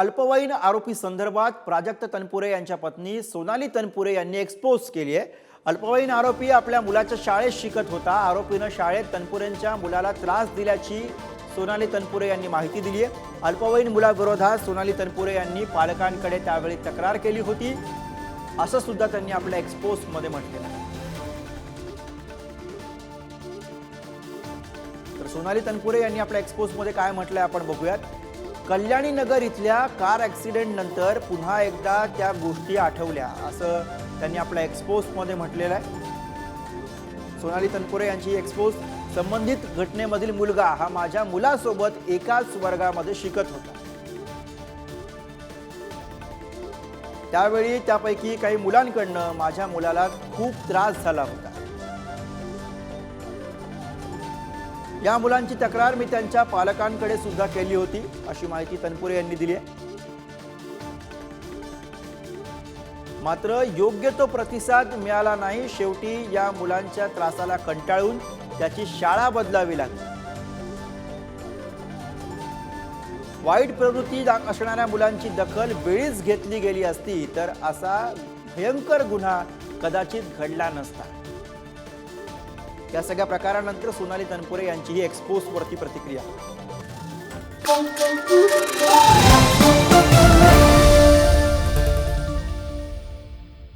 अल्पवयीन आरोपी संदर्भात प्राजक्त तनपुरे यांच्या पत्नी सोनाली तनपुरे यांनी एक्सपोज केली आहे. अल्पवयीन आरोपी आपल्या मुलाच्या शाळेत शिकत होता. आरोपीनं शाळेत तनपुरेंच्या मुलाला त्रास दिल्याची सोनाली तनपुरे यांनी माहिती दिली आहे. अल्पवयीन मुलाविरोधात सोनाली तनपुरे यांनी पालकांकडे त्यावेळी तक्रार केली होती. असं सुद्धा त्यांनी आपल्या एक्सपोजमध्ये म्हटलेलं आहे. तर सोनाली तनपुरे यांनी आपल्या एक्सपोजमध्ये काय म्हटलंय आपण बघूयात. कल्याणी नगर इथल्या कार ॲक्सिडेंटनंतर पुन्हा एकदा त्या गोष्टी आठवल्या. असं त्यांनी आपल्या एक्सपोजमध्ये म्हटलेलं आहे. सोनाली तनपुरे यांची एक्सपोज संबंधित घटनेमधील मुलगा हा माझ्या मुलासोबत एकाच वर्गामध्ये शिकत होता. त्यावेळी त्यापैकी काही मुलांकडनं माझ्या मुलाला खूप त्रास झाला होता. या मुलांची तक्रार मी त्यांच्या पालकांकडे सुद्धा केली होती. अशी माहिती तनपुरे यांनी दिली आहे. मात्र योग्य तो प्रतिसाद मिळाला नाही. शेवटी या मुलांच्या त्रासाला कंटाळून त्याची शाळा बदलावी लागली. वाईट प्रवृत्ती असणाऱ्या मुलांची दखल वेळीच घेतली गेली असती तर असा भयंकर गुन्हा कदाचित घडला नसता. या सगळ्या प्रकारानंतर सोनाली तनपुरे यांची ही एक्सपोजवरती प्रतिक्रिया.